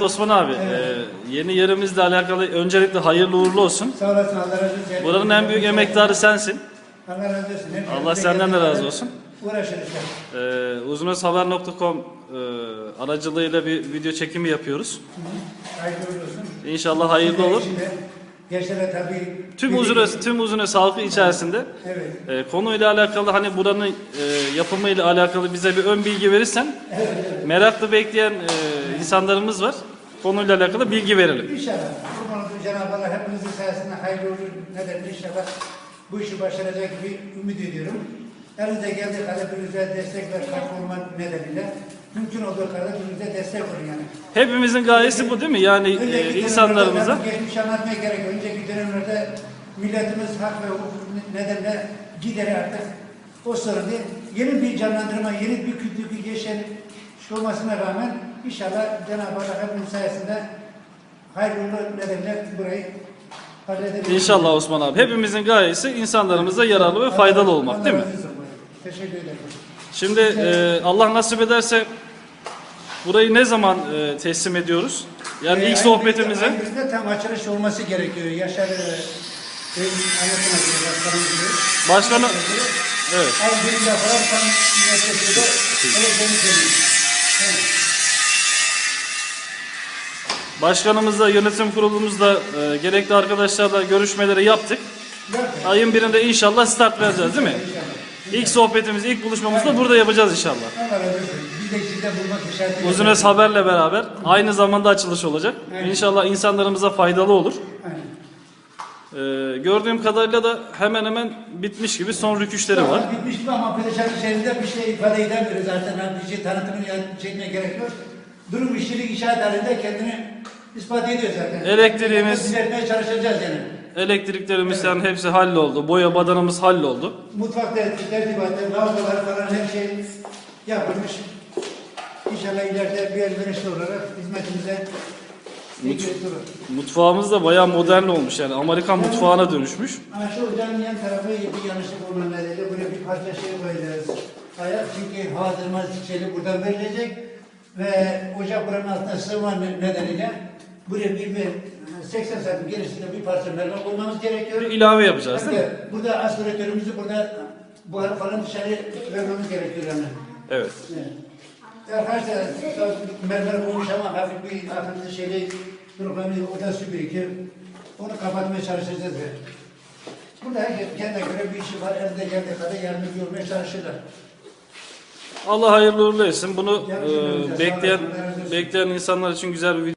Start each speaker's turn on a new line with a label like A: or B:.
A: Evet Osman abi, e, yeni yerimizle alakalı öncelikle hayırlı uğurlu olsun.
B: Sağ olasın Allah razı olsun.
A: Buranın en büyük emektarı sensin.
B: Allah razı olsun. Hep
A: Allah senden de razı olsun.
B: Uğraşırız.
A: E, uzunözhaber.com e, aracılığıyla bir video çekimi yapıyoruz.
B: Hayırlı uğurlu olsun.
A: İnşallah hayırlı olur.
B: Gençlere tabii.
A: Tüm Uzunöz, tüm Uzunöz halkı içerisinde
B: Evet.
A: e, konuyla alakalı hani buranın e, yapımıyla alakalı bize bir ön bilgi verirsen meraklı bekleyen e, insanlarımız var. Konuyla alakalı bilgi verelim.
B: İnşallah. Kurban olduğum Cenab-ı Allah hepinizin sayesinde hayırlı olur. Ne dedim inşallah bu işi başaracak gibi ümit ediyorum. Elinize geldiği kadar birbirinize destek ve katkı olma nedeniyle mümkün olduğu kadar birbirinize destek olun yani.
A: Hepimizin gayesi bu değil mi? Yani e,
B: Önceki
A: insanlarımıza
B: dönemlerde Geçmiş anlatmaya gerek yok. Önceki dönemlerde milletimiz hak ve hukuk nedenle gideri artık o sorun değil. Yeni bir canlandırma, yeni bir kültür geçen olmasına rağmen inşallah Cenab-ı Allah hepimiz sayesinde hayırlı nedenle burayı halledebiliriz.
A: İnşallah Osman abi. Hepimizin gayesi insanlarımıza yararlı ve faydalı olmak değil mi?
B: Teşekkür ederim.
A: Şimdi e, Allah nasip ederse burayı ne zaman e, teslim ediyoruz? Yani ilk sohbetimizi
B: ayın birinde tam açılış olması gerekiyor. Yaşar e, Bey'in anlatına göre, başkanım gibi.
A: Başkanı evet.
B: Ayın birinde falan tam üniversitede öğretmeni söyleyeyim. Evet.
A: Başkanımızla yönetim kurulumuzla e, gerekli arkadaşlarla görüşmeleri yaptık. Ayın birinde inşallah start vereceğiz değil mi? İlk sohbetimizi, ilk buluşmamızı da burada yapacağız inşallah.
B: İşareti
A: Uzunöz Haber'le beraber aynı zamanda açılış olacak. İnşallah insanlarımıza faydalı olur. Ee, gördüğüm kadarıyla da hemen hemen bitmiş gibi son rüküşleri var.
B: Bitmiş gibi ama Perişan içerisinde bir şey ifade edemiyoruz zaten. Yani bir şey tanıtımını çekmeye gerek yok. Durum işçilik inşaat halinde kendini ispat ediyor zaten.
A: Elektriğimiz-
B: Düzeltmeye çalışacağız yani.
A: Elektriklerimiz yani hepsi halloldu. Boya badanımız halloldu.
B: Mutfakta tertibatı, lavabolar falan her şey yapılmış. İnşallah ileride bir elverişli olarak hizmetimize götürür.
A: Mutfağımız da bayağı modern olmuş yani Amerikan mutfağına dönüşmüş.
B: Ha şu ocağın yan tarafı bir yanlışlık olma nedeniyle buraya bir parça şey koyacağız. Ayak çünkü havadırma şeyli buradan verilecek ve ocak buranın altına sığma ne- nedeniyle buraya bir, bir 80 santim gerisinde bir parça mermer koymamız gerekiyor.
A: Bir ilave yapacağız değil mi?
B: Evet, Burada aspiratörümüzü burada buhar falan dışarı vermemiz gerekiyor yani.
A: Evet.
B: Evet. Arkadaşlar mermer olmuş ama hafif bir akıntı şeyle problemli orada su birikir. Onu kapatmaya çalışacağız. Burada herkes kendine göre bir işi var. Elde geldiği kadar yardımcı olmaya çalışırlar.
A: Allah hayırlı uğurlu etsin. Bunu e, bekleyen bekleyen insanlar için güzel bir video.